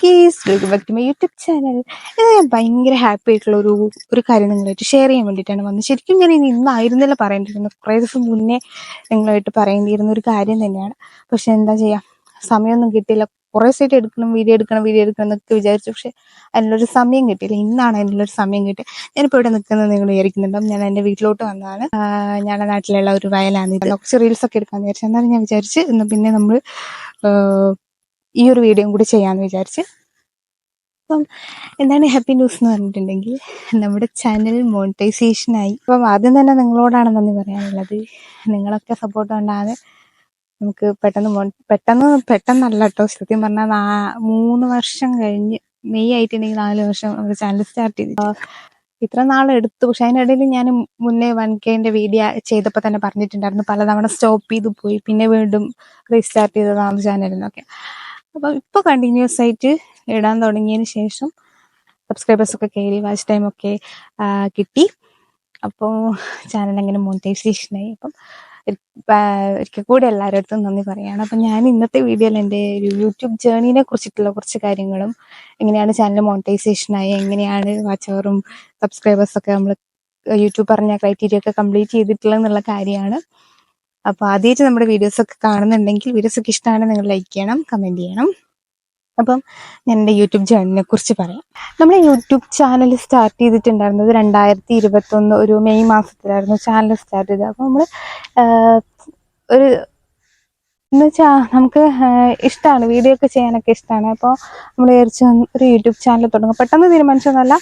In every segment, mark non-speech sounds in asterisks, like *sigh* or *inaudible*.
Guys welcome back to my YouTube channel ഞാൻ ഭയങ്കര happy ആയിട്ടുള്ള ഒരു ഒരു കാര്യം നിങ്ങളായിട്ട് ഷെയർ ചെയ്യാൻ വേണ്ടിയിട്ടാണ് വന്നത്. ശരിക്കും ഞാൻ ഇനി ഇന്നായിരുന്നില്ല പറയേണ്ടിയിരുന്നത്. കുറേ ദിവസം മുന്നേ നിങ്ങളായിട്ട് പറയേണ്ടിയിരുന്ന ഒരു കാര്യം തന്നെയാണ്. പക്ഷെ എന്താ ചെയ്യാം? സമയമൊന്നും കിട്ടിയില്ല. കുറേ സൈറ്റ് എടുക്കണം വീഡിയോ എടുക്കണം വീഡിയോ എടുക്കണം എന്നൊക്കെ വിചാരിച്ചു. പക്ഷെ അതിനുള്ളൊരു സമയം കിട്ടിയില്ല. ഇന്നാണ് അതിനുള്ളൊരു സമയം കിട്ടിയത്. ഞാനിപ്പോൾ ഇവിടെ നിൽക്കുന്നത് നിങ്ങൾ വിചാരിക്കുന്നുണ്ടാവും. ഞാൻ എന്റെ വീട്ടിലോട്ട് വന്നതാണ്. ഞാൻ നാട്ടിലുള്ള ഒരു വയലാണ് ഇത് റീൽസ് ഒക്കെ എടുക്കാന്ന് വിചാരിച്ചു. എന്നാലും ഞാൻ വിചാരിച്ച് ഇന്ന് പിന്നെ നമ്മൾ ഈ ഒരു വീഡിയോയും കൂടി ചെയ്യാമെന്ന് വിചാരിച്ച്. അപ്പം എന്താണ് ഹാപ്പി ന്യൂസ് എന്ന് പറഞ്ഞിട്ടുണ്ടെങ്കിൽ നമ്മുടെ ചാനൽ മോണിറ്റൈസേഷനായി അപ്പം ആദ്യം തന്നെ നിങ്ങളോടാണ് നന്ദി പറയാനുള്ളത്. നിങ്ങളൊക്കെ സപ്പോർട്ട് കൊണ്ടാണ് നമുക്ക് പെട്ടെന്ന് പെട്ടെന്ന് പെട്ടെന്നല്ല കേട്ടോ സത്യം പറഞ്ഞാൽ മൂന്ന് വർഷം കഴിഞ്ഞ് മെയ് ആയിട്ടുണ്ടെങ്കിൽ നാല് വർഷം നമ്മുടെ ചാനൽ സ്റ്റാർട്ട് ചെയ്തു. ഇത്ര നാൾ എടുത്തു. പക്ഷെ അതിനിടയിൽ ഞാൻ മുന്നേ വൺ കെന്റെ വീഡിയോ ചെയ്തപ്പോൾ തന്നെ പറഞ്ഞിട്ടുണ്ടായിരുന്നു. പലതവണ സ്റ്റോപ്പ് ചെയ്തു പോയി. പിന്നെ വീണ്ടും റീസ്റ്റാർട്ട് ചെയ്തതാണ് ചാനലിനൊക്കെ അപ്പം ഇപ്പോൾ കണ്ടിന്യൂസ് ആയിട്ട് ഇടാൻ തുടങ്ങിയതിന് ശേഷം സബ്സ്ക്രൈബേഴ്സ് ഒക്കെ കയറി വാച്ച് ടൈം ഒക്കെ കിട്ടി. അപ്പോൾ ചാനൽ അങ്ങനെ മോണിറ്റൈസേഷനായി അപ്പം ഒരിക്കൽ കൂടി എല്ലാവരുടെ അടുത്തും നന്ദി പറയുകയാണ് അപ്പം ഞാൻ ഇന്നത്തെ വീഡിയോയിൽ എന്റെ ഒരു യൂട്യൂബ് ജേർണീനെ കുറിച്ചിട്ടുള്ള കുറച്ച് കാര്യങ്ങളും എങ്ങനെയാണ് ചാനൽ മോണിറ്റൈസേഷനായി എങ്ങനെയാണ് വാച്ച് അവറും സബ്സ്ക്രൈബേഴ്സൊക്കെ നമ്മൾ യൂട്യൂബ് പറഞ്ഞ ക്രൈറ്റീരിയ ഒക്കെ കംപ്ലീറ്റ് ചെയ്തിട്ടുള്ള എന്നുള്ള കാര്യമാണ്. അപ്പോൾ ആദ്യമായിട്ട് നമ്മുടെ വീഡിയോസ് ഒക്കെ കാണുന്നുണ്ടെങ്കിൽ വീഡിയോസ് ഒക്കെ ഇഷ്ടമാണ് നിങ്ങൾ ലൈക്ക് ചെയ്യണം കമന്റ് ചെയ്യണം. അപ്പം ഞാൻ എന്റെ യൂട്യൂബ് ചാനലിനെ കുറിച്ച് പറയാം. നമ്മൾ യൂട്യൂബ് ചാനൽ സ്റ്റാർട്ട് ചെയ്തിട്ടുണ്ടായിരുന്നത് രണ്ടായിരത്തി ഇരുപത്തൊന്ന് ഒരു മെയ് മാസത്തിലായിരുന്നു ചാനൽ സ്റ്റാർട്ട് ചെയ്തത്. അപ്പോൾ നമ്മൾ ഒരു എന്ന് വെച്ചാൽ നമുക്ക് ഇഷ്ടമാണ് വീഡിയോ ഒക്കെ ചെയ്യാനൊക്കെ ഇഷ്ടമാണ് അപ്പോൾ നമ്മൾ വിചാരിച്ചു ഒരു യൂട്യൂബ് ചാനൽ തുടങ്ങും. പെട്ടെന്ന് തീരുമാനിച്ചതല്ല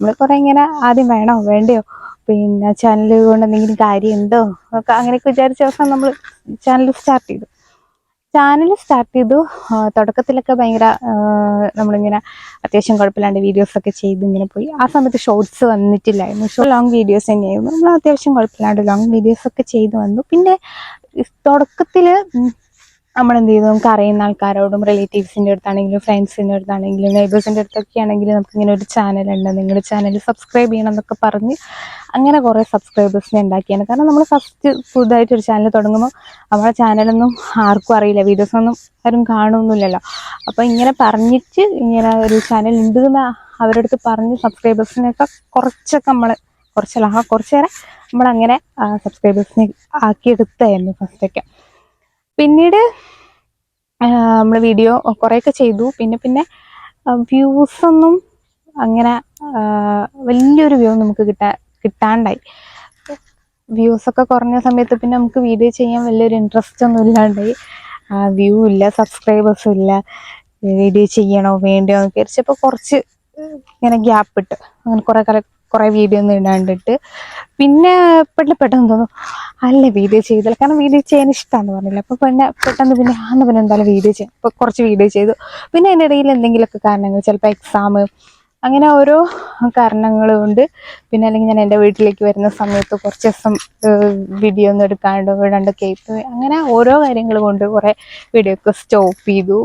നമ്മൾ കുറേ ഇങ്ങനെ ആദ്യം വേണോ? വേണ്ടയോ? പിന്നെ ചാനൽ കൊണ്ട് എന്തെങ്കിലും കാര്യമുണ്ടോ? ഒക്കെ അങ്ങനെയൊക്കെ വിചാരിച്ച ദിവസം നമ്മൾ ചാനൽ സ്റ്റാർട്ട് ചെയ്തു. ചാനൽ സ്റ്റാർട്ട് ചെയ്തു. തുടക്കത്തിലൊക്കെ ഭയങ്കര നമ്മളിങ്ങനെ അത്യാവശ്യം കുഴപ്പമില്ലാണ്ട് വീഡിയോസൊക്കെ ചെയ്ത് ഇങ്ങനെ പോയി. ആ സമയത്ത് ഷോർട്സ് വന്നിട്ടില്ലായിരുന്നു. ഷോ ലോങ് വീഡിയോസ് തന്നെയായിരുന്നു. നമ്മൾ അത്യാവശ്യം കുഴപ്പമില്ലാണ്ട് ലോങ് വീഡിയോസൊക്കെ ചെയ്ത് വന്നു. പിന്നെ തുടക്കത്തിൽ നമ്മൾ എന്ത് ചെയ്തു നമുക്ക് അറിയുന്ന ആൾക്കാരോടും റിലേറ്റീവ്സിന്റെ അടുത്താണെങ്കിലും ഫ്രണ്ട്സിന്റെ അടുത്താണെങ്കിലും നെയ്ബേഴ്സിന്റെ അടുത്തൊക്കെ ആണെങ്കിലും നമുക്ക് ഇങ്ങനെ ഒരു ചാനൽ ഉണ്ട്. നിങ്ങളുടെ ചാനൽ സബ്സ്ക്രൈബ് ചെയ്യണം എന്നൊക്കെ പറഞ്ഞ് അങ്ങനെ കുറേ സബ്സ്ക്രൈബേഴ്സിനെ ഉണ്ടാക്കിയാണ്. കാരണം നമ്മൾ ഫസ്റ്റ് പുതുതായിട്ട് ഒരു ചാനൽ തുടങ്ങുമ്പോൾ നമ്മുടെ ചാനലൊന്നും ആർക്കും അറിയില്ല. വീഡിയോസ് ഒന്നും ആരും കാണുമൊന്നുമില്ലല്ലോ അപ്പോൾ ഇങ്ങനെ പറഞ്ഞിട്ട് ഇങ്ങനെ ഒരു ചാനൽ ഉണ്ട് എന്ന് അവരുടെ അടുത്ത് പറഞ്ഞ് സബ്സ്ക്രൈബേഴ്സിനെയൊക്കെ കുറച്ചൊക്കെ നമ്മൾ കുറച്ചല്ല കുറച്ചേറെ നമ്മളങ്ങനെ സബ്സ്ക്രൈബേഴ്സിനെ ആക്കിയെടുത്തായിരുന്നു ഫസ്റ്റൊക്കെ പിന്നീട് നമ്മൾ വീഡിയോ കുറേയൊക്കെ ചെയ്തു. പിന്നെ പിന്നെ വ്യൂസൊന്നും അങ്ങനെ വലിയൊരു വ്യൂ നമുക്ക് കിട്ടാ കിട്ടാണ്ടായി. വ്യൂസൊക്കെ കുറഞ്ഞ സമയത്ത് പിന്നെ നമുക്ക് വീഡിയോ ചെയ്യാൻ വലിയൊരു ഇൻട്രസ്റ്റ് ഒന്നും ഇല്ലാണ്ടായി. വ്യൂ ഇല്ല സബ്സ്ക്രൈബേഴ്സും ഇല്ല. വീഡിയോ ചെയ്യണോ വേണ്ടയോ എന്ന് വിചാരിച്ചപ്പോൾ കുറച്ച് ഇങ്ങനെ ഗ്യാപ്പ് ഇട്ട് അങ്ങനെ കുറേ കാലം കുറേ വീഡിയോ ഒന്നും ഇടാണ്ടിട്ട്. പിന്നെ പെട്ടെന്ന് പെട്ടെന്ന് തോന്നും അല്ല വീഡിയോ ചെയ്തില്ല. കാരണം വീഡിയോ ചെയ്യാൻ ഇഷ്ടമാണെന്ന് പറഞ്ഞില്ല? അപ്പോൾ പിന്നെ പെട്ടെന്ന് പിന്നെ അന്ന് പിന്നെ എന്തായാലും വീഡിയോ ചെയ്യാം. അപ്പോൾ കുറച്ച് വീഡിയോ ചെയ്തു. പിന്നെ അതിന്റെ ഇടയിൽ എന്തെങ്കിലുമൊക്കെ കാരണങ്ങൾ ചിലപ്പോൾ എക്സാം അങ്ങനെ ഓരോ കാരണങ്ങൾ കൊണ്ട് പിന്നെ അല്ലെങ്കിൽ ഞാൻ എന്റെ വീട്ടിലേക്ക് വരുന്ന സമയത്ത് കുറച്ച് ദിവസം വീഡിയോ ഒന്നും എടുക്കാണ്ട് വിടാണ്ട് കേപ്പ് അങ്ങനെ ഓരോ കാര്യങ്ങൾ കൊണ്ട് കുറേ വീഡിയോ ഒക്കെ സ്റ്റോപ്പ് ചെയ്തു.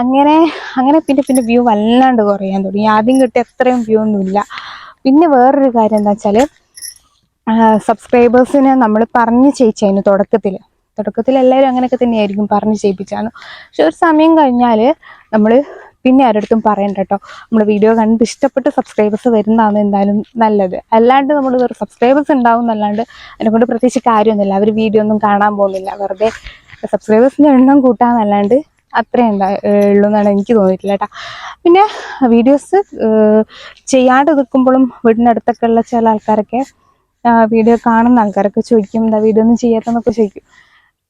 അങ്ങനെ അങ്ങനെ പിന്നെ പിന്നെ വ്യൂ വല്ലാണ്ട് കുറയാൻ തുടങ്ങി. ആദ്യം കിട്ടിയ അത്രയും വ്യൂ ഒന്നുമില്ല. പിന്നെ വേറൊരു കാര്യം എന്താ വെച്ചാൽ സബ്സ്ക്രൈബേഴ്സിനെ നമ്മൾ പറഞ്ഞ് ചെയ്യിച്ചതിന് തുടക്കത്തിൽ തുടക്കത്തിൽ എല്ലാവരും അങ്ങനെയൊക്കെ തന്നെയായിരിക്കും പറഞ്ഞ് ചെയ്യിപ്പിച്ചാണ് പക്ഷെ ഒരു സമയം കഴിഞ്ഞാൽ നമ്മൾ പിന്നെ ആരടുത്തും പറയണ്ട കേട്ടോ നമ്മൾ വീഡിയോ കണ്ട് ഇഷ്ടപ്പെട്ട് സബ്സ്ക്രൈബേഴ്സ് വരുന്നതാണ് എന്തായാലും നല്ലത്. അല്ലാണ്ട് നമ്മൾ വേറെ സബ്സ്ക്രൈബേഴ്സ് ഉണ്ടാവും എന്നല്ലാണ്ട് അതിനെക്കൊണ്ട് പ്രത്യേകിച്ച് കാര്യമൊന്നുമില്ല. അവർ വീഡിയോ ഒന്നും കാണാൻ പോകുന്നില്ല. വെറുതെ സബ്സ്ക്രൈബേഴ്സിന്റെ എണ്ണം കൂട്ടാന്നല്ലാണ്ട് ഉണ്ടാ ഉള്ളൂ എന്നാണ് എനിക്ക് തോന്നിയിട്ടില്ല കേട്ടോ. പിന്നെ വീഡിയോസ് ചെയ്യാണ്ട് നിൽക്കുമ്പോഴും വീടിനടുത്തൊക്കെ ഉള്ള ചില ആൾക്കാരൊക്കെ വീഡിയോ കാണുന്ന ആൾക്കാരൊക്കെ ചോദിക്കും എന്താ വീഡിയോ ഒന്നും ചെയ്യാത്തെന്നൊക്കെ ചോദിക്കും.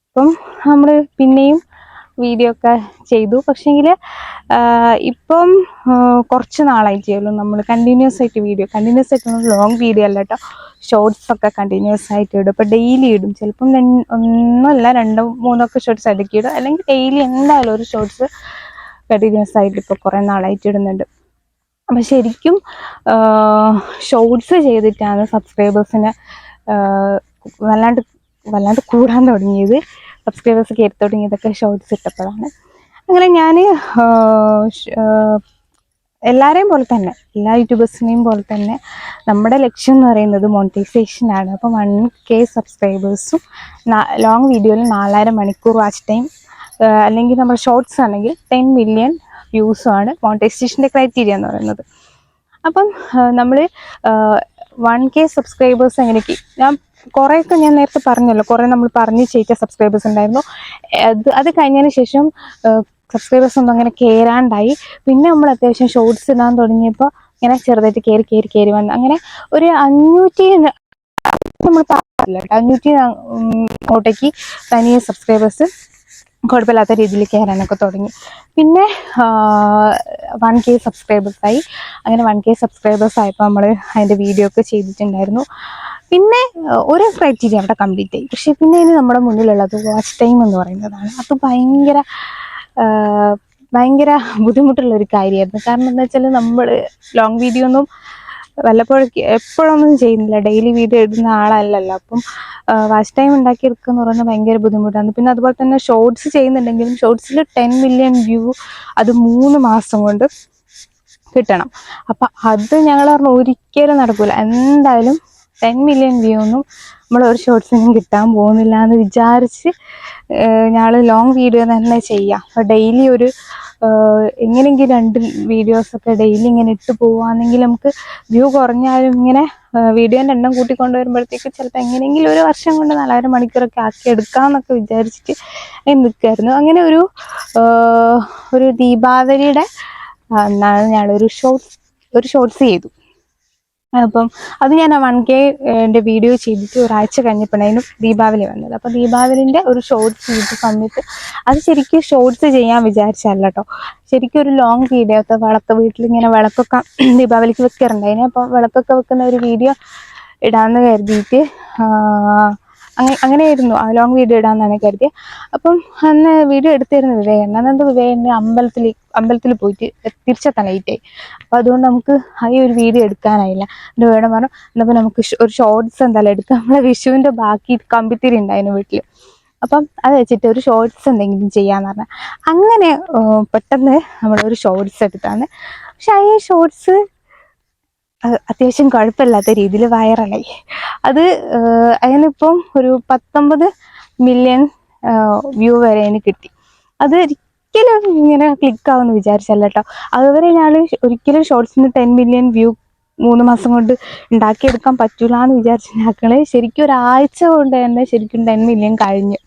അപ്പം നമ്മൾ പിന്നെയും വീഡിയോ ഒക്കെ ചെയ്തു. പക്ഷേങ്കിൽ ഇപ്പം കുറച്ച് നാളായി ചെയ്യുള്ളൂ നമ്മൾ കണ്ടിന്യൂസ് ആയിട്ട് വീഡിയോ കണ്ടിന്യൂസ് ആയിട്ട് ലോങ് വീഡിയോ അല്ല കേട്ടോ ഷോർട്സ് ഒക്കെ കണ്ടിന്യൂസ് ആയിട്ട് ഇടും. ഇപ്പോൾ ഡെയിലി ഇടും. ചിലപ്പം ഒന്നുമല്ല രണ്ടോ മൂന്നൊക്കെ ഷോർട്സ് അടുക്കി ഇടും. അല്ലെങ്കിൽ ഡെയിലി എന്തായാലും ഒരു ഷോർട്സ് കണ്ടിന്യൂസ് ആയിട്ട് ഇപ്പോൾ കുറേ നാളായിട്ട് ഇടുന്നുണ്ട്. അപ്പം ശരിക്കും ഷോർട്സ് ചെയ്തിട്ടാണ് സബ്സ്ക്രൈബേഴ്സിനെ വല്ലാണ്ട് വല്ലാണ്ട് കൂടാൻ തുടങ്ങിയത്. സബ്സ്ക്രൈബേഴ്സ് കയറി തുടങ്ങിയതൊക്കെ ഷോർട്സ് ഇട്ടപ്പോഴാണ്. അങ്ങനെ ഞാൻ എല്ലാവരെയും പോലെ തന്നെ എല്ലാ യൂട്യൂബേഴ്സിനെയും പോലെ തന്നെ നമ്മുടെ ലക്ഷ്യം എന്ന് പറയുന്നത് മോണിറ്റൈസേഷൻ ആണ്. അപ്പോൾ വൺ കെ സബ്സ്ക്രൈബേഴ്സും ലോങ് വീഡിയോയിൽ നാലായിരം മണിക്കൂർ വാച്ച് ടൈം അല്ലെങ്കിൽ നമ്മുടെ ഷോർട്സ് ആണെങ്കിൽ ടെൻ മില്യൺ വ്യൂസും ആണ് മോണിറ്റൈസേഷന്റെ ക്രൈറ്റീരിയ എന്ന് പറയുന്നത്. അപ്പം നമ്മൾ വൺ കെ സബ്സ്ക്രൈബേഴ്സ് എങ്ങനെയൊക്കെ ഞാൻ കുറേയൊക്കെ ഞാൻ നേരത്തെ പറഞ്ഞല്ലോ. കുറേ നമ്മൾ പറഞ്ഞ് ചെയ്യിച്ച സബ്സ്ക്രൈബേഴ്സ് ഉണ്ടായിരുന്നു. അത് അത് കഴിഞ്ഞതിന് ശേഷം സബ്സ്ക്രൈബേഴ്സ് ഒന്നും അങ്ങനെ കയറാണ്ടായി പിന്നെ നമ്മൾ അത്യാവശ്യം ഷോർട്സ് ഇടാൻ തുടങ്ങിയപ്പോൾ ഇങ്ങനെ ചെറുതായിട്ട് കയറി കയറി കയറി വന്നു. അങ്ങനെ ഒരു അഞ്ഞൂറ്റി നമ്മൾ പറഞ്ഞില്ല? അഞ്ഞൂറ്റി അങ്ങോട്ടേക്ക് തനിയെ സബ്സ്ക്രൈബേഴ്സ് കുഴപ്പമില്ലാത്ത രീതിയിൽ കയറാനൊക്കെ തുടങ്ങി. പിന്നെ വൺ കെ സബ്സ്ക്രൈബേഴ്സായി അങ്ങനെ വൺ കെ സബ്സ്ക്രൈബേഴ്സ് ആയപ്പോൾ നമ്മൾ അതിന്റെ വീഡിയോ ഒക്കെ ചെയ്തിട്ടുണ്ടായിരുന്നു. പിന്നെ ഒരു ക്രൈറ്റീരിയ അവിടെ കംപ്ലീറ്റ് ആയി. പക്ഷെ പിന്നെ ഇനി നമ്മുടെ മുന്നിലുള്ളത് വാച്ച് ടൈം എന്ന് പറയുന്നതാണ്. അത് ഭയങ്കര ഭയങ്കര ബുദ്ധിമുട്ടുള്ള ഒരു കാര്യമായിരുന്നു. കാരണം എന്താ വെച്ചാൽ നമ്മൾ ലോങ് വീഡിയോ ഒന്നും വല്ലപ്പോഴൊക്കെ എപ്പോഴൊന്നും ചെയ്യുന്നില്ല. ഡെയിലി വീഡിയോ ഇടുന്ന ആളല്ലല്ലോ. അപ്പം വാച്ച് ടൈം ഉണ്ടാക്കി എടുക്കുന്ന പറയുന്നത് ഭയങ്കര ബുദ്ധിമുട്ടാണ്. പിന്നെ അതുപോലെ തന്നെ ഷോർട്സ് ചെയ്യുന്നുണ്ടെങ്കിലും ഷോർട്സിൽ ടെൻ മില്യൺ വ്യൂ അത് മൂന്ന് മാസം കൊണ്ട് കിട്ടണം. അപ്പം അത് ഞങ്ങൾ പറഞ്ഞു ഒരിക്കലും നടക്കില്ല എന്തായാലും ടെൻ മില്യൺ വ്യൂ ഒന്നും നമ്മൾ ഒരു ഷോർട്സിനും കിട്ടാൻ പോകുന്നില്ല എന്ന് വിചാരിച്ച് ഞങ്ങൾ ലോങ് വീഡിയോ തന്നെ ചെയ്യാം. അപ്പോൾ ഡെയിലി ഒരു എങ്ങനെയെങ്കിലും രണ്ട് വീഡിയോസൊക്കെ ഡെയിലി ഇങ്ങനെ ഇട്ട് പോവുകയാണെങ്കിൽ നമുക്ക് വ്യൂ കുറഞ്ഞാലും ഇങ്ങനെ വീഡിയോന്റെ എണ്ണം കൂട്ടിക്കൊണ്ട് വരുമ്പോഴത്തേക്ക് ചിലപ്പോൾ എങ്ങനെയെങ്കിലും ഒരു വർഷം കൊണ്ട് നാലായിരം മണിക്കൂറൊക്കെ ആക്കി എടുക്കാമെന്നൊക്കെ വിചാരിച്ചിട്ട് നിൽക്കുമായിരുന്നു അങ്ങനെ ഒരു ഒരു ദീപാവലിയുടെ എന്നാണ് ഞാനൊരു ഷോർട്സ് ഒരു ഷോർട്സ് ചെയ്തു. അപ്പം അത് ഞാൻ വൺ കെ വീഡിയോ ചെയ്തിട്ട് ഒരാഴ്ച കഴിഞ്ഞപ്പോഴായിരുന്നു ദീപാവലി വന്നത്. അപ്പോൾ ദീപാവലിന്റെ ഒരു ഷോർട്സ് ചെയ്ത സമയത്ത് അത് ശരിക്കും ഷോർട്സ് ചെയ്യാൻ വിചാരിച്ചല്ല കേട്ടോ ശരിക്കും ഒരു ലോങ് വീഡിയോ ഒക്കെ വിളക്ക് വീട്ടിലിങ്ങനെ വിളക്കൊക്കെ *clears throat* ദീപാവലിക്ക് വെക്കാറുണ്ടായിരുന്നു. അപ്പോൾ വിളക്കൊക്കെ വെക്കുന്ന ഒരു വീഡിയോ ഇടാമെന്ന് കരുതിയിട്ട് അങ്ങനെ അങ്ങനെയായിരുന്നു. ലോങ് വീഡിയോ ഇടാമെന്നാണ് കരുതിയത് അപ്പം അന്ന് വീഡിയോ എടുത്തിരുന്നു വിവേകൻ അന്നത് വിവേകന്റെ അമ്പലത്തിൽ അമ്പലത്തിൽ പോയിട്ട് തിരിച്ചെത്താൻ ലേറ്റായി അപ്പോൾ അതുകൊണ്ട് നമുക്ക് ആ ഒരു വീഡിയോ എടുക്കാനായില്ല. എന്റെ വേണം പറഞ്ഞു എന്നപ്പോൾ നമുക്ക് ഒരു ഷോർട്സ് എന്തായാലും എടുക്കാം. നമ്മളെ വിഷുവിന്റെ ബാക്കി കമ്പിത്തിരി ഉണ്ടായിരുന്നു വീട്ടിൽ അപ്പം അത് വെച്ചിട്ട് ഒരു ഷോർട്സ് എന്തെങ്കിലും ചെയ്യാന്ന് പറഞ്ഞാൽ അങ്ങനെ പെട്ടെന്ന് നമ്മളൊരു ഷോർട്സ് എടുത്താണ് പക്ഷെ ആ ഷോർട്സ് അത്യാവശ്യം കുഴപ്പമില്ലാത്ത രീതിയിൽ വൈറലായി അത് അതിനിപ്പം ഒരു പത്തൊമ്പത് മില്യൺ വ്യൂ വരെ അതിന് കിട്ടി. അത് ഒരിക്കലും ഇങ്ങനെ ക്ലിക്ക് ആവുമെന്ന് വിചാരിച്ചല്ല കേട്ടോ അതുവരെ ഞാൻ ഒരിക്കലും ഷോർട്സിന് ടെൻ മില്യൺ വ്യൂ മൂന്ന് മാസം കൊണ്ട് ഉണ്ടാക്കിയെടുക്കാൻ പറ്റൂല എന്ന് വിചാരിച്ച ഞങ്ങൾ ശരിക്കും ഒരാഴ്ച കൊണ്ട് തന്നെ ശരിക്കും ടെൻ മില്യൺ കഴിഞ്ഞു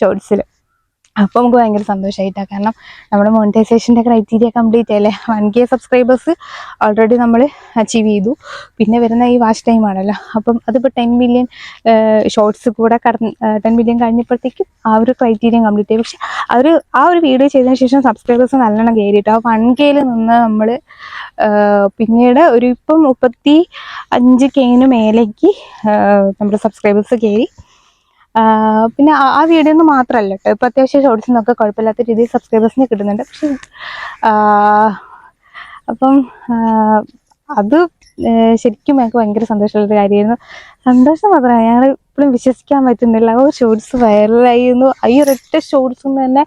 ഷോർട്സിൽ അപ്പോൾ നമുക്ക് ഭയങ്കര സന്തോഷമായിട്ടാണ് കാരണം നമ്മുടെ മോണിറ്റൈസേഷന്റെ ക്രൈറ്റീരിയ കംപ്ലീറ്റ് ആയില്ലേ വൺ കെ സബ്സ്ക്രൈബേഴ്സ് ഓൾറെഡി നമ്മൾ അച്ചീവ് ചെയ്തു. പിന്നെ വരുന്ന ഈ വാച്ച് ടൈം ആണല്ലോ. അപ്പം അതിപ്പോൾ ടെൻ മില്യൺ ഷോർട്സ് കൂടെ കടന്ന് ടെൻ മില്യൺ കഴിഞ്ഞപ്പോഴത്തേക്കും ആ ഒരു ക്രൈറ്റീരിയ കംപ്ലീറ്റ് ആയി. പക്ഷെ ഒരു ആ ഒരു വീഡിയോ ചെയ്തതിന് ശേഷം സബ്സ്ക്രൈബേഴ്സ് നല്ലോണം കയറിയിട്ട്? ആ വൺ കെയിൽ നിന്ന് നമ്മൾ പിന്നീട് ഒരു ഇപ്പം മുപ്പത്തി അഞ്ച് കെയിന് മേലേക്ക് നമ്മുടെ സബ്സ്ക്രൈബേഴ്സ് കയറി. പിന്നെ ആ- വീഡിയോ ഒന്നും മാത്രമല്ല കേട്ടോ ഇപ്പോൾ അത്യാവശ്യം ഷോർട്സ് നിന്നൊക്കെ കുഴപ്പമില്ലാത്ത രീതിയിൽ സബ്സ്ക്രൈബേഴ്സിന് കിട്ടുന്നുണ്ട്. പക്ഷേ അപ്പം അത് ശരിക്കും ഞങ്ങൾക്ക് ഭയങ്കര സന്തോഷമുള്ളൊരു കാര്യമായിരുന്നു. സന്തോഷം മാത്രമാണ് ഞങ്ങൾ ഇപ്പോഴും വിശ്വസിക്കാൻ പറ്റുന്നില്ല. ഓ ഷോർട്സ് വൈറലായിരുന്നു ഈ ഒരൊറ്റ ഷോർട്സ് ഒന്ന് തന്നെ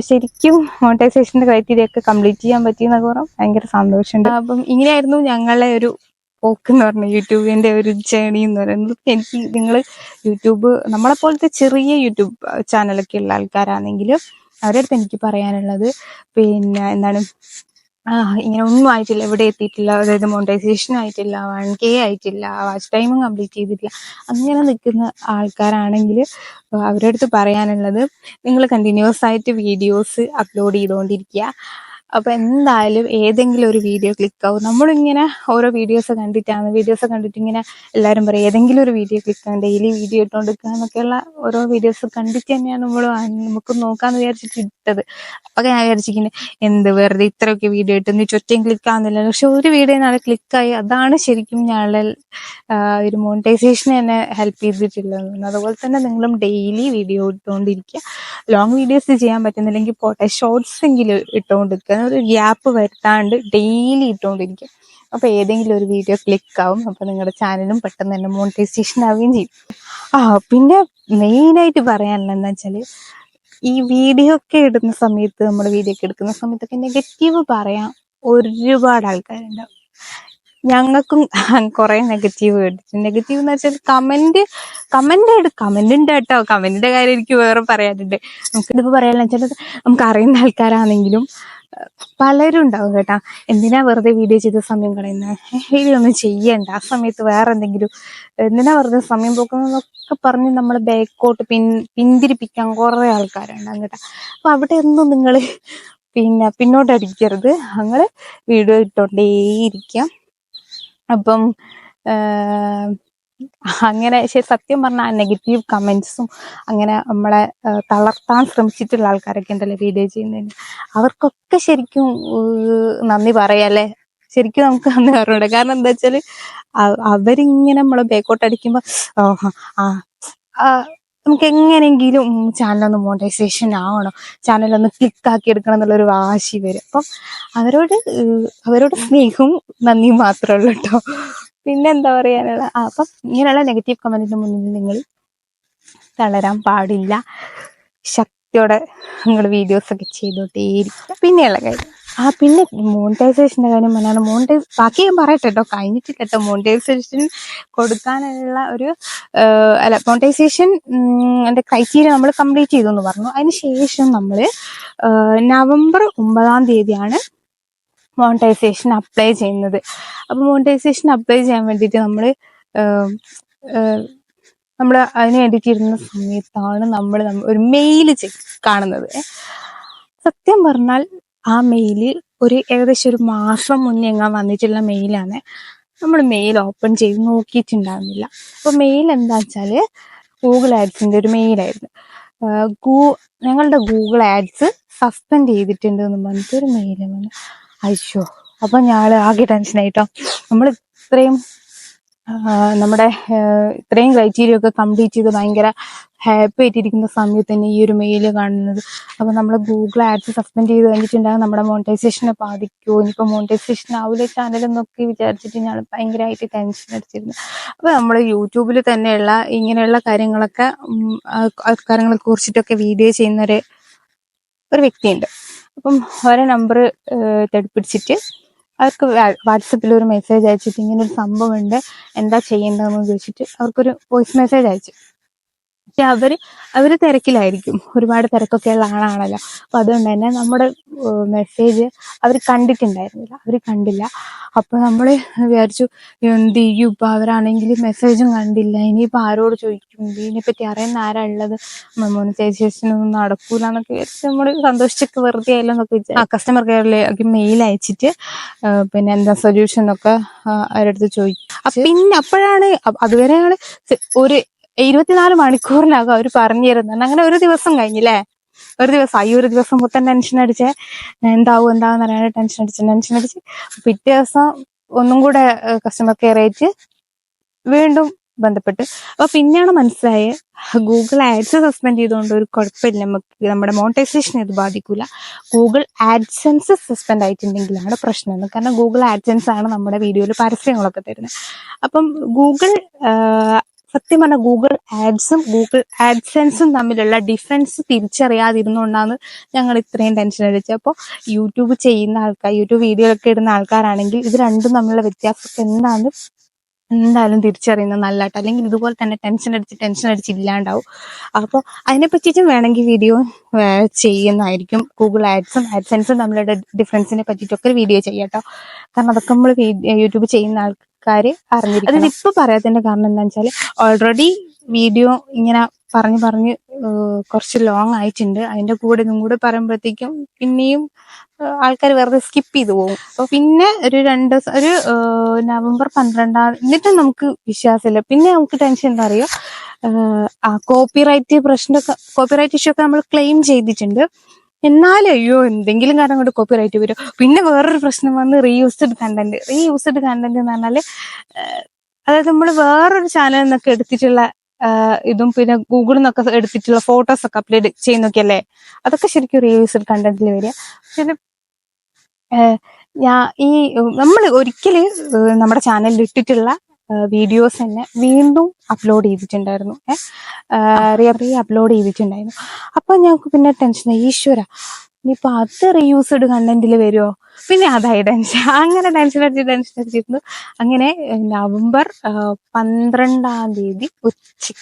ശരിക്കും മോണിറ്റൈസേഷന്റെ ക്രൈറ്റീരിയ ഒക്കെ കംപ്ലീറ്റ് ചെയ്യാൻ പറ്റിയെന്നൊക്കെ പറഞ്ഞാൽ ഭയങ്കര സന്തോഷമുണ്ട്. അപ്പം ഇങ്ങനെയായിരുന്നു ഞങ്ങളുടെ ഒരു പോക്ക് എന്ന് പറഞ്ഞ യൂട്യൂബിന്റെ ഒരു ജേണി എന്ന് പറയുന്നത് എനിക്ക് നിങ്ങൾ യൂട്യൂബ് നമ്മളെ പോലത്തെ ചെറിയ യൂട്യൂബ് ചാനലൊക്കെ ഉള്ള ആൾക്കാരാണെങ്കിലും അവരുടെ അടുത്ത് എനിക്ക് പറയാനുള്ളത് പിന്നെ എന്താണ് ഇങ്ങനെ ഒന്നും ആയിട്ടില്ല എവിടെ എത്തിയിട്ടില്ല അതായത് മോണിറ്റൈസേഷൻ ആയിട്ടില്ല വൺ കെ ആയിട്ടില്ല വാച്ച് ടൈമും കംപ്ലീറ്റ് ചെയ്തിട്ടില്ല അങ്ങനെ നിൽക്കുന്ന ആൾക്കാരാണെങ്കിൽ അവരുടെ അടുത്ത് പറയാനുള്ളത് നിങ്ങൾ കണ്ടിന്യൂസ് ആയിട്ട് വീഡിയോസ് അപ്ലോഡ് ചെയ്തുകൊണ്ടിരിക്കുക അപ്പോൾ എന്തായാലും ഏതെങ്കിലും ഒരു വീഡിയോ ക്ലിക്ക് ആവും. നമ്മളിങ്ങനെ ഓരോ വീഡിയോസ് കണ്ടിട്ടാണ്. വീഡിയോസ് കണ്ടിട്ട് ഇങ്ങനെ എല്ലാവരും പറയും ഏതെങ്കിലും ഒരു വീഡിയോ ക്ലിക്ക് ആവും. ഡെയിലി വീഡിയോ ഇട്ടുകൊണ്ടിരിക്കുക എന്നൊക്കെയുള്ള ഓരോ വീഡിയോസ് കണ്ടിട്ട് തന്നെയാണ് നമ്മൾ നമുക്ക് നോക്കാന്ന് വിചാരിച്ചിട്ട് ഇട്ടത്. അപ്പോൾ ഞാൻ വിചാരിച്ചിങ്ങനെ എന്ത് വെറുതെ ഇത്രയൊക്കെ വീഡിയോ ഇട്ട്? ചുറ്റേം ക്ലിക്ക് ആവുന്നില്ല പക്ഷെ ഒരു വീഡിയോ നാളെ ക്ലിക്കായി അതാണ് ശരിക്കും ഞങ്ങളെ ഒരു മോണിറ്റൈസേഷൻ തന്നെ ഹെൽപ്പ് ചെയ്തിട്ടുള്ളത്. അതുപോലെ തന്നെ നിങ്ങളും ഡെയിലി വീഡിയോ ഇട്ടുകൊണ്ടിരിക്കുക ലോങ് വീഡിയോസ് ചെയ്യാൻ പറ്റുന്നില്ലെങ്കിൽ പോട്ടെ ഷോർട്സ് എങ്കിലും ഇട്ടുകൊണ്ടിരിക്കുക ഒരു ഗ്യാപ്പ് വരുത്താണ്ട് ഡെയിലി ഇട്ടുകൊണ്ടിരിക്കുക അപ്പോൾ ഏതെങ്കിലും ഒരു വീഡിയോ ക്ലിക്ക് ആവും അപ്പോൾ നിങ്ങളുടെ ചാനലും പെട്ടെന്ന് തന്നെ മോണിറ്റൈസേഷൻ ആവുകയും ചെയ്യും. ആ പിന്നെ മെയിനായിട്ട് എന്താ വെച്ചാൽ ഈ വീഡിയോ ഒക്കെ ഇടുന്ന സമയത്ത് നമ്മൾ വീഡിയോ ഒക്കെ എടുക്കുന്ന സമയത്തൊക്കെ നെഗറ്റീവ് പറയാൻ ഒരുപാട് ആൾക്കാരുണ്ടാവും. ഞങ്ങൾക്കും കുറെ നെഗറ്റീവ് കേട്ടിട്ടുണ്ട് നെഗറ്റീവ് എന്ന് വെച്ചാൽ കമന്റ് കമന്റ് കമന്റ് ഉണ്ട് കേട്ടോ. കമന്റിന്റെ കാര്യം എനിക്ക് വേറെ പറയാനുണ്ട്. നമുക്ക് ഇതിപ്പോ പറയാന്ന് വെച്ചാൽ നമുക്ക് അറിയുന്ന ആൾക്കാരാണെങ്കിലും പലരും ഉണ്ടാവും കേട്ടാ. എന്തിനാ വെറുതെ വീഡിയോ ചെയ്ത സമയം കളയുന്നത് വീഡിയോ ഒന്നും ചെയ്യണ്ട. ആ സമയത്ത് വേറെ എന്തെങ്കിലും എന്തിനാ വെറുതെ സമയം പോക്കുന്നതൊക്കെ പറഞ്ഞ് നമ്മൾ ബാക്കോട്ട് പിൻ പിന്തിരിപ്പിക്കാൻ കുറേ ആൾക്കാരുണ്ടാവും കേട്ടാ. അപ്പൊ അവിടെ ഒന്നും നിങ്ങൾ പിന്നെ പിന്നോട്ട് അടിക്കരുത് ഞങ്ങൾ വീഡിയോ ഇട്ടോണ്ടേയിരിക്കാം. അപ്പം അങ്ങനെ ശരി സത്യം പറഞ്ഞാൽ നെഗറ്റീവ് കമന്റ്സും അങ്ങനെ നമ്മളെ തളർത്താൻ ശ്രമിച്ചിട്ടുള്ള ആൾക്കാരൊക്കെ ഉണ്ടല്ലോ വീഡിയോ ചെയ്യുന്നതിന്. അവർക്കൊക്കെ ശരിക്കും നന്ദി പറയാല്ലേ ശരിക്കും നമുക്ക് നന്ദി പറഞ്ഞൂടെ കാരണം എന്താ വെച്ചാൽ അ- അവരിങ്ങനെ നമ്മളെ ബേക്കോട്ട് അടിക്കുമ്പോ ഓഹോ ആ ആ, നമുക്ക് എങ്ങനെയെങ്കിലും ചാനലൊന്ന് മോണിറ്റൈസേഷൻ ആവണം. ചാനലൊന്ന് ക്ലിക്ക് ആക്കി എടുക്കണം എന്നുള്ളൊരു വാശി വരും. അപ്പം അവരോട് അവരോട് സ്നേഹവും നന്ദിയും മാത്രമേ ഉള്ളൂ കേട്ടോ പിന്നെ എന്താ പറയാനുള്ള അപ്പം ഇങ്ങനെയുള്ള നെഗറ്റീവ് കമന്റിന് മുന്നിൽ നിങ്ങൾ തളരാൻ പാടില്ല. ശക്തിയോടെ നിങ്ങൾ വീഡിയോസ് ഒക്കെ ചെയ്തോട്ടേയിരിക്കും പിന്നെയുള്ള കാര്യം. ആ പിന്നെ മോണിറ്റൈസേഷന്റെ കാര്യം പറഞ്ഞാൽ മോണിറ്റൈസ് ബാക്കി ഞാൻ പറയട്ടെ കേട്ടോ കഴിഞ്ഞിട്ടില്ല കേട്ടോ മോണിറ്റൈസേഷൻ കൊടുക്കാനുള്ള ഒരു അല്ല മോണിറ്റൈസേഷൻ എന്റെ ക്രൈറ്റീരിയ നമ്മൾ കംപ്ലീറ്റ് ചെയ്തു എന്ന് പറഞ്ഞു. അതിന് ശേഷം നമ്മൾ നവംബർ ഒമ്പതാം തീയതിയാണ് മോണിറ്റൈസേഷൻ അപ്ലൈ ചെയ്യുന്നത്. അപ്പോൾ മോണിറ്റൈസേഷൻ അപ്ലൈ ചെയ്യാൻ വേണ്ടിയിട്ട് നമ്മൾ നമ്മൾ അതിന് വേണ്ടിയിട്ട് ഇരുന്ന സമയത്താണ് നമ്മൾ ഒരു മെയിൽ കാണുന്നത്. സത്യം പറഞ്ഞാൽ ആ മെയിൽ ഒരു ഏകദേശം ഒരു മാസം മുന്നേ എങ്ങാൻ വന്നിട്ടുള്ള മെയിലാണ് നമ്മൾ മെയിൽ ഓപ്പൺ ചെയ്ത് നോക്കിയിട്ടുണ്ടായിരുന്നില്ല. അപ്പോൾ മെയിൽ എന്താ വെച്ചാൽ ഗൂഗിൾ ആഡ്സിന്റെ ഒരു മെയിലായിരുന്നു ഗൂ ഞങ്ങളുടെ ഗൂഗിൾ ആഡ്സ് സസ്പെൻഡ് ചെയ്തിട്ടുണ്ട് എന്ന് പറഞ്ഞിട്ട് ഒരു മെയിൽ വന്നു. അയ്യോ അപ്പൊ ഞാൻ ആകെ ടെൻഷനായിട്ടോ. നമ്മൾ ഇത്രയും നമ്മുടെ ഇത്രയും ക്രൈറ്റീരിയ ഒക്കെ കംപ്ലീറ്റ് ചെയ്ത് ഭയങ്കര ഹാപ്പി ആയിട്ടിരിക്കുന്ന സമയത്ത് തന്നെ ഈ ഒരു മെയിൽ കാണുന്നത്. അപ്പൊ നമ്മൾ ഗൂഗിൾ ആഡ്സ് സസ്പെൻഡ് ചെയ്ത് കഴിഞ്ഞിട്ടുണ്ടെങ്കിൽ നമ്മുടെ മോണിറ്റൈസേഷനെ ബാധിക്കുമോ ഇനിയിപ്പോ മോണിറ്റൈസേഷൻ ആവില്ല ചാനൽ എന്നൊക്കെ വിചാരിച്ചിട്ട് ഞാൻ ഭയങ്കരമായിട്ട് ടെൻഷൻ അടിച്ചിരുന്നു. അപ്പൊ നമ്മൾ യൂട്യൂബിൽ തന്നെയുള്ള ഇങ്ങനെയുള്ള കാര്യങ്ങളൊക്കെ കാര്യങ്ങളെ കുറിച്ചിട്ടൊക്കെ വീഡിയോ ചെയ്യുന്ന ഒരു ഒരു വ്യക്തിയുണ്ട്. അപ്പം അവരെ നമ്പർ തെടിപ്പിടിച്ചിട്ട് അവർക്ക് വാട്സപ്പിൽ ഒരു മെസ്സേജ് അയച്ചിട്ട് ഇങ്ങനെ ഒരു സംഭവം ഉണ്ട് എന്താ ചെയ്യേണ്ടതെന്ന് ചോദിച്ചിട്ട് അവർക്കൊരു വോയിസ് മെസ്സേജ് അയച്ചു. പക്ഷെ അവർ അവർ തിരക്കിലായിരിക്കും. ഒരുപാട് തിരക്കൊക്കെ ഉള്ള ആളാണല്ലോ. അപ്പൊ അതുകൊണ്ട് തന്നെ നമ്മുടെ മെസ്സേജ് അവർ കണ്ടിട്ടുണ്ടായിരുന്നില്ല. അവർ കണ്ടില്ല. അപ്പൊ നമ്മൾ വിചാരിച്ചു എന്ത് ചെയ്യും? ഇപ്പൊ അവരാണെങ്കിൽ മെസ്സേജും കണ്ടില്ല. ഇനിയിപ്പോ ആരോട് ചോദിക്കും? ഇതിനെപ്പറ്റി അറിയുന്ന ആരാ ഉള്ളത്? മോണിറ്റൈസേഷൻ ഒന്നും നടക്കൂല എന്നൊക്കെ വിചാരിച്ച് നമ്മൾ സന്തോഷിച്ചൊക്കെ വെറുതെ ആയാലും എന്നൊക്കെ വിചാരിച്ചു. ആ കസ്റ്റമർ കെയറിലേക്ക് മെയിൽ അയച്ചിട്ട് പിന്നെ എന്താ സൊല്യൂഷൻ ഒക്കെ അവരടുത്ത് ചോദിക്കും പിന്നെ അപ്പോഴാണ് അതുവരെയാണ് ഒരു ഇരുപത്തിനാല് മണിക്കൂറിനകം അവർ പറഞ്ഞു തരുന്നത് അങ്ങനെ ഒരു ദിവസം കഴിഞ്ഞില്ലേ? ഒരു ദിവസം ഈ ഒരു ദിവസം മൊത്തം ടെൻഷൻ അടിച്ച് എന്താവും എന്താവും അറിയാണ്ട് ടെൻഷൻ അടിച്ച് ടെൻഷൻ അടിച്ച് പിറ്റേ ദിവസം ഒന്നും കൂടെ കസ്റ്റമർ കെയർ ആയിട്ട് വീണ്ടും ബന്ധപ്പെട്ട്. അപ്പൊ പിന്നെയാണ് മനസ്സിലായത് ഗൂഗിൾ ആഡ്സ് സസ്പെൻഡ് ചെയ്തുകൊണ്ട് ഒരു കുഴപ്പമില്ല. നമുക്ക് നമ്മുടെ മോണിറ്റൈസേഷൻ ഇത് ബാധിക്കൂല. ഗൂഗിൾ ആഡ്സെൻസ് സസ്പെൻഡ് ആയിട്ടുണ്ടെങ്കിലാണ് പ്രശ്നം കാരണം ഗൂഗിൾ ആഡ്സെൻസ് ആണ് നമ്മുടെ വീഡിയോയിൽ പരസ്യങ്ങളൊക്കെ തരുന്നത്. അപ്പം ഗൂഗിൾ സത്യം പറഞ്ഞാൽ ഗൂഗിൾ ആഡ്സും ഗൂഗിൾ ആഡ്സെൻസും തമ്മിലുള്ള ഡിഫറൻസ് തിരിച്ചറിയാതിരുന്നുകൊണ്ടാണ് ഞങ്ങൾ ഇത്രയും ടെൻഷൻ അടിച്ചത്. അപ്പോൾ യൂട്യൂബ് ചെയ്യുന്ന ആൾക്കാർ യൂട്യൂബ് വീഡിയോ ഒക്കെ ഇടുന്ന ആൾക്കാരാണെങ്കിൽ ഇത് രണ്ടും തമ്മിലുള്ള വ്യത്യാസം എന്താണ് എന്തായാലും തിരിച്ചറിയുന്നത് നല്ലതായിട്ട് അല്ലെങ്കിൽ ഇതുപോലെ തന്നെ ടെൻഷൻ അടിച്ച് ടെൻഷൻ അടിച്ച് ഇല്ലാണ്ടാവും. അപ്പോൾ അതിനെ പറ്റിയിട്ടും വേണമെങ്കിൽ വീഡിയോ ചെയ്യുന്നതായിരിക്കും. ഗൂഗിൾ ആഡ്സും ആഡ്സെൻസും തമ്മിലുള്ള ഡിഫറൻസിനെ പറ്റിയിട്ടൊക്കെ ഒരു വീഡിയോ ചെയ്യാം കേട്ടോ കാരണം അതൊക്കെ നമ്മൾ യൂട്യൂബ് ചെയ്യുന്ന ആൾക്കാർ അറിഞ്ഞിരിക്കും അതിപ്പോ പറയാത്തതിന്റെ കാരണം എന്താണെന്ന് വെച്ചാൽ ഓൾറെഡി വീഡിയോ ഇങ്ങനെ പറഞ്ഞു പറഞ്ഞു കുറച്ച് ലോങ് ആയിട്ടുണ്ട്. അതിന്റെ കൂടെ ഇതും കൂടെ പറയുമ്പോഴത്തേക്കും പിന്നെയും ആൾക്കാർ വെറുതെ സ്കിപ്പ് ചെയ്തു പോകും. അപ്പൊ പിന്നെ ഒരു രണ്ട് ഒരു നവംബർ പന്ത്രണ്ടാം എന്നിട്ടും നമുക്ക് വിശ്വാസമില്ല. പിന്നെ നമുക്ക് ടെൻഷൻ എന്താ അറിയോ? കോപ്പിറൈറ്റ് പ്രശ്നമൊക്കെ കോപ്പിറൈറ്റ് ഇഷ്യൂ ഒക്കെ നമ്മൾ ക്ലെയിം ചെയ്തിട്ടുണ്ട്. എന്നാലും അയ്യോ എന്തെങ്കിലും കാരണം കൊണ്ട് കോപ്പി റൈറ്റ് വരും. പിന്നെ വേറൊരു പ്രശ്നം വന്ന് റീയൂസ്ഡ് കണ്ടന്റ് റീയൂസ്ഡ് കണ്ടന്റ് എന്ന് പറഞ്ഞാൽ അതായത് നമ്മൾ വേറൊരു ചാനലിൽ നിന്നൊക്കെ എടുത്തിട്ടുള്ള ഇതും പിന്നെ ഗൂഗിളിൽ നിന്നൊക്കെ എടുത്തിട്ടുള്ള ഫോട്ടോസ് ഒക്കെ അപ്ലോഡ് ചെയ്യുന്നൊക്കെ അല്ലേ? അതൊക്കെ ശരിക്കും റീയൂസ്ഡ് കണ്ടന്റിൽ വരിക. പിന്നെ ഞാൻ ഈ നമ്മൾ ഒരിക്കലും നമ്മുടെ ചാനലിൽ ഇട്ടിട്ടുള്ള വീഡിയോസ് തന്നെ വീണ്ടും അപ്ലോഡ് ചെയ്തിട്ടുണ്ടായിരുന്നു. ഏഹ് റീ അപ്ലോഡ് ചെയ്തിട്ടുണ്ടായിരുന്നു. അപ്പൊ ഞങ്ങൾക്ക് പിന്നെ ടെൻഷൻ ഈശ്വര ഇനിയിപ്പോ അത് റീയൂസ്ഡ് കണ്ടന്റിൽ വരുമോ പിന്നെ അതായി ടെൻഷൻ അങ്ങനെ ടെൻഷൻ അടിച്ച് ടെൻഷൻ അടിച്ചിരുന്നു അങ്ങനെ നവംബർ പന്ത്രണ്ടാം തീയതി ഉച്ച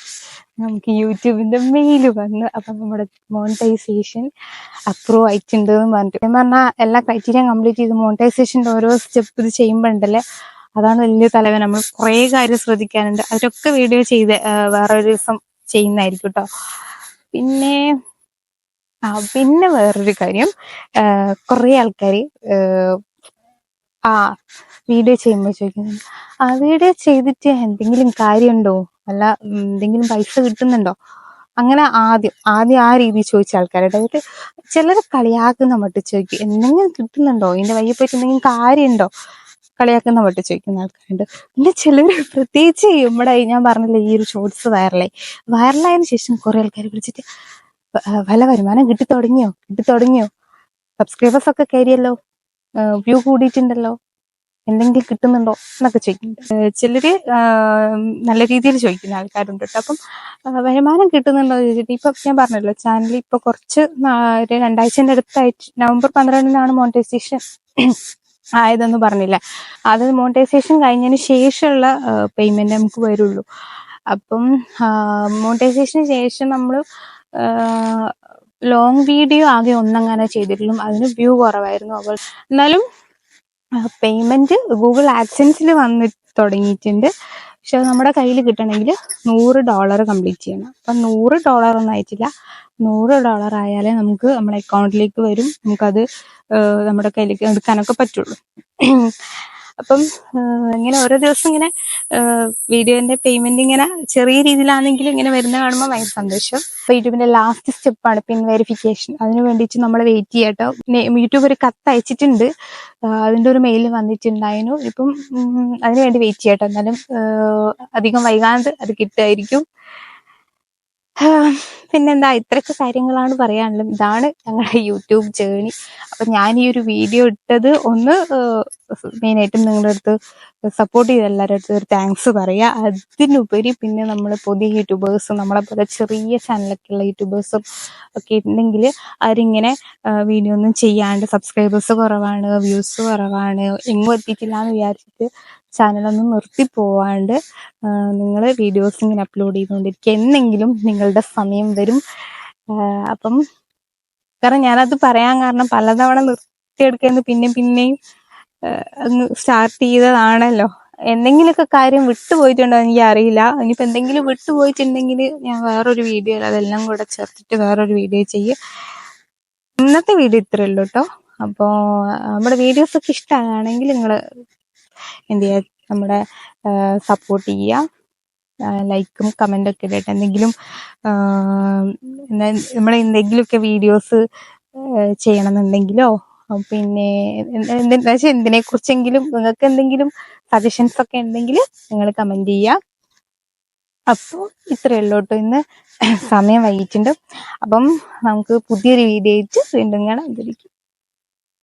നമുക്ക് യൂട്യൂബിന്റെ മെയിൽ വന്ന് അപ്പൊ നമ്മുടെ മോണിറ്റൈസേഷൻ അപ്രൂവ് ആയിട്ടുണ്ട് എന്ന് പറഞ്ഞിട്ട്. പറഞ്ഞാൽ എല്ലാ ക്രൈറ്റീരിയ കംപ്ലീറ്റ് ചെയ്ത് മോണിറ്റൈസേഷന്റെ ഓരോ സ്റ്റെപ്പ് ഇത് ചെയ്യുമ്പോണ്ടല്ലേ അതാണ് വലിയ തലവേദന. നമ്മൾ കുറേ കാര്യം ശ്രദ്ധിക്കാനുണ്ട്. അതിലൊക്കെ വീഡിയോ ചെയ്ത് വേറൊരു ദിവസം ചെയ്യുന്നതായിരിക്കും കേട്ടോ പിന്നെ ആ പിന്നെ വേറൊരു കാര്യം കുറെ ആൾക്കാർ ആ വീഡിയോ ചെയ്യുമ്പോൾ ചോദിക്കുന്നുണ്ട്. ആ വീഡിയോ ചെയ്തിട്ട് എന്തെങ്കിലും കാര്യമുണ്ടോ? അല്ല എന്തെങ്കിലും പൈസ കിട്ടുന്നുണ്ടോ? അങ്ങനെ ആദ്യം ആദ്യം ആ രീതിയിൽ ചോദിച്ച ആൾക്കാരുടെ അതായത് ചിലർ കളിയാക്കുന്ന മട്ടിച്ച് ചോദിക്കും എന്തെങ്കിലും കിട്ടുന്നുണ്ടോ? ഇതിന്റെ വയ്യെ പറ്റി എന്തെങ്കിലും കാര്യമുണ്ടോ? കളിയാക്കുന്ന പൊട്ടി ചോദിക്കുന്ന ആൾക്കാരുണ്ട്. പിന്നെ ചിലർ പ്രത്യേകിച്ച് നമ്മുടെ ഞാൻ പറഞ്ഞില്ലേ ഈ ഒരു ഷോർട്സ് വൈറലായി വൈറലായതിനു ശേഷം കുറെ ആൾക്കാർ വിളിച്ചിട്ട് വല വരുമാനം കിട്ടി തുടങ്ങിയോ? കിട്ടി തുടങ്ങിയോ? സബ്സ്ക്രൈബേഴ്സ് ഒക്കെ കയറിയല്ലോ? വ്യൂ കൂടിയിട്ടുണ്ടല്ലോ? എന്തെങ്കിലും കിട്ടുന്നുണ്ടോ? എന്നൊക്കെ ചോദിക്കുന്നുണ്ട്. ചിലര് നല്ല രീതിയിൽ ചോദിക്കുന്ന ആൾക്കാരുണ്ട് കേട്ടോ. അപ്പം വരുമാനം കിട്ടുന്നുണ്ടോ ചോദിച്ചിട്ട് ഇപ്പൊ ഞാൻ പറഞ്ഞല്ലോ ചാനൽ ഇപ്പൊ കുറച്ച് ഒരു രണ്ടാഴ്ചന്റെ അടുത്തായിട്ട് നവംബർ പന്ത്രണ്ടിനാണ് മോണിറ്റൈസേഷൻ ആയതെന്ന് പറഞ്ഞില്ല. അത് മോണിറ്റൈസേഷൻ കഴിഞ്ഞതിന് ശേഷമുള്ള പേയ്മെന്റ് നമുക്ക് വരുള്ളൂ. അപ്പം മോണിറ്റൈസേഷന് ശേഷം നമ്മൾ ലോങ് വീഡിയോ ആകെ ഒന്നങ്ങനെ ചെയ്തിട്ടുള്ളൂ. അതിന് വ്യൂ കുറവായിരുന്നു. അപ്പോൾ എന്നാലും പേയ്മെന്റ് ഗൂഗിൾ ആക്സൻസിൽ വന്ന് തുടങ്ങിയിട്ടുണ്ട്. പക്ഷെ നമ്മുടെ കയ്യിൽ കിട്ടണമെങ്കിൽ നൂറ് ഡോളർ കംപ്ലീറ്റ് ചെയ്യണം. അപ്പം നൂറ് ഡോളർ ഒന്നും ആയിട്ടില്ല നൂറ് ഡോളർ ആയാലേ നമുക്ക് നമ്മുടെ അക്കൗണ്ടിലേക്ക് വരും. നമുക്കത് നമ്മുടെ കയ്യിലേക്ക് എടുക്കാനൊക്കെ പറ്റുള്ളൂ. അപ്പം ഇങ്ങനെ ഓരോ ദിവസം ഇങ്ങനെ വീഡിയോന്റെ പേയ്മെന്റ് ഇങ്ങനെ ചെറിയ രീതിയിലാണെങ്കിലും ഇങ്ങനെ വരുന്ന കാണുമ്പോൾ ഭയങ്കര സന്തോഷം. അപ്പൊ യൂട്യൂബിന്റെ ലാസ്റ്റ് സ്റ്റെപ്പാണ് പിൻ വെരിഫിക്കേഷൻ അതിന് വേണ്ടിയിട്ട് നമ്മൾ വെയിറ്റ് ചെയ്യട്ടോ. യൂട്യൂബ് ഒരു കത്ത് അയച്ചിട്ടുണ്ട്. അതിന്റെ ഒരു മെയിൽ വന്നിട്ടുണ്ടായിരുന്നു. ഇപ്പം അതിനുവേണ്ടി അതിന് വേണ്ടി വെയിറ്റ് ചെയ്യട്ടോ. എന്നാലും അധികം വൈകാതെ അത് കിട്ടുമായിരിക്കും പിന്നെന്താ ഇത്രയൊക്കെ കാര്യങ്ങളാണ് പറയാനുള്ളത്. ഇതാണ് ഞങ്ങളുടെ യൂട്യൂബ് ജേണി. അപ്പൊ ഞാൻ ഈ ഒരു വീഡിയോ ഇട്ടത് ഒന്ന് മെയിനായിട്ടും നിങ്ങളുടെ അടുത്ത് സപ്പോർട്ട് ചെയ്ത എല്ലാവരുടെ അടുത്ത് ഒരു താങ്ക്സ് പറയാ. അതിനുപരി പിന്നെ നമ്മൾ പുതിയ യൂട്യൂബേഴ്സും നമ്മളെ പോലെ ചെറിയ ചാനലൊക്കെ ഉള്ള യൂട്യൂബേഴ്സും ഒക്കെ ഉണ്ടെങ്കിൽ അവരിങ്ങനെ വീഡിയോ ഒന്നും ചെയ്യാണ്ട് സബ്സ്ക്രൈബേഴ്സ് കുറവാണ് വ്യൂസ് കുറവാണ് എങ്ങും എത്തിയിട്ടില്ല എന്ന് വിചാരിച്ചിട്ട് ചാനലൊന്നും നിർത്തി പോവാണ്ട് നിങ്ങൾ വീഡിയോസ് ഇങ്ങനെ അപ്ലോഡ് ചെയ്തുകൊണ്ടിരിക്കുക എന്നെങ്കിലും നിങ്ങളുടെ സമയം വരും. അപ്പം കാരണം ഞാനത് പറയാൻ കാരണം പലതവണ നിർത്തിയെടുക്കുന്നത് പിന്നെയും പിന്നെയും അങ്ങ് സ്റ്റാർട്ട് ചെയ്തതാണല്ലോ. എന്തെങ്കിലുമൊക്കെ കാര്യം വിട്ടുപോയിട്ടുണ്ടോ എനിക്ക് അറിയില്ല. ഇനിയിപ്പോൾ എന്തെങ്കിലും വിട്ടുപോയിട്ടുണ്ടെങ്കിൽ ഞാൻ വേറൊരു വീഡിയോ അതെല്ലാം കൂടെ ചേർത്തിട്ട് വേറൊരു വീഡിയോ ചെയ്യും. ഇന്നത്തെ വീഡിയോ ഇത്രയേ ഉള്ളൂ കേട്ടോ അപ്പോൾ നമ്മുടെ വീഡിയോസൊക്കെ ഇഷ്ടമാണെങ്കിൽ നിങ്ങൾ എന്ത് ചെയ്യുക നമ്മുടെ സപ്പോർട്ട് ചെയ്യുക ലൈക്കും കമന്റ് ഒക്കെ ഇടട്ടെ. എന്തെങ്കിലും നമ്മൾ എന്തെങ്കിലുമൊക്കെ വീഡിയോസ് ചെയ്യണമെന്നുണ്ടെങ്കിലോ? പിന്നെ എന്താ വെച്ചാൽ എന്തിനെ കുറിച്ചെങ്കിലും നിങ്ങൾക്ക് എന്തെങ്കിലും സജഷൻസ് ഒക്കെ ഉണ്ടെങ്കിൽ നിങ്ങൾ കമന്റ് ചെയ്യുക അപ്പോൾ ഇത്രയേ ഉള്ളൂ കേട്ടോ ഇന്ന്. സമയം വൈകിട്ടുണ്ട്. അപ്പം നമുക്ക് പുതിയൊരു വീഡിയോ ആയിട്ട് വീണ്ടും കാണാം.